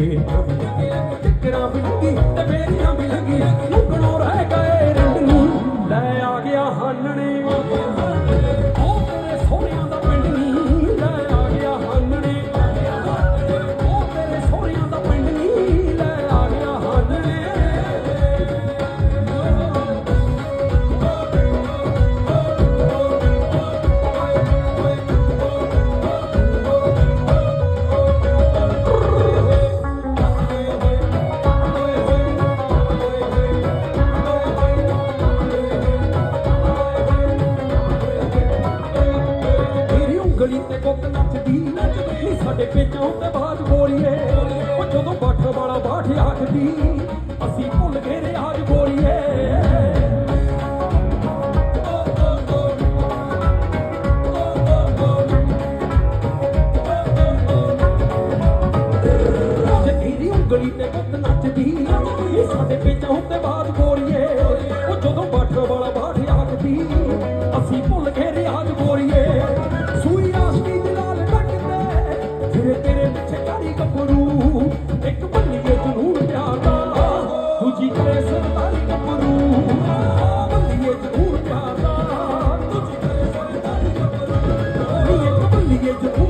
ਬੇਟੀਆਂ ਵੀ ਲੱਗੀਆਂ ਟਿਕਰਾਂ ਵੀ ਲੱਗੀ ਤੇ ਬੇਟੀਆਂ ਵੀ ਲੱਗੀਆਂ। ਮੁੱਕਣੋਂ ਰਹਿ ਗਏ ਰੰਡੂ ਲੈ ਆ ਗਿਆ ਹਾਲਣੇ ਮੇਰੀ ਤੇ ਗੁੱਤ ਨੱਚਦੀ ਨੀ ਸਾਡੇ ਪੇਚਾਂ ਉੱਤੇ ਬਾਜ ਗੋਲੀਏ ਉਹ ਜਦੋਂ ਬਾਠ ਵਾਲਾ ਬਾਠ ਆਖਦੀ, ਅਸੀਂ ਭੁੱਲ ਗਏ ਰਿਆਜ ਗੋਲੀਏ ਜੇ ਤੇਰੀ ਉਂਗਲੀ ਤੇ ਗੁੱਤ ਨੱਚਦੀ ਨੀ ਸਾਡੇ ਪੇਚਾਂ ਉੱਤੇ ਬਾਜ ਗੋਲੀਏ ਉਹ ਜਦੋਂ ਬਾਠ ਵਾਲਾ ਬਾਠ ਆਖਦੀ, ਅਸੀਂ ਭੁੱਲ ਗਏ ਤੇਰੇ ਤੇਰੇ ਵਿੱਚ ਕਾਲੀ ਗੱਭਰੂ ਇੱਕ ਬੰਨੀਏ ਜਨੂਨ ਪਿਆਰ ਦਾ ਦੂਜੀ ਕਰੇ ਸਰਦਾਰੀ ਗੱਭਰੂ ਬੰਨੀਏ ਜਨੂਨ ਪਿਆਰ ਦਾ ਦੂਜੀ ਕਰੇ ਸਰਦਾਰੀ ਗੱਭਰੂ ਇੱਕ ਬੰਨੀਏ ਜਨੂਨ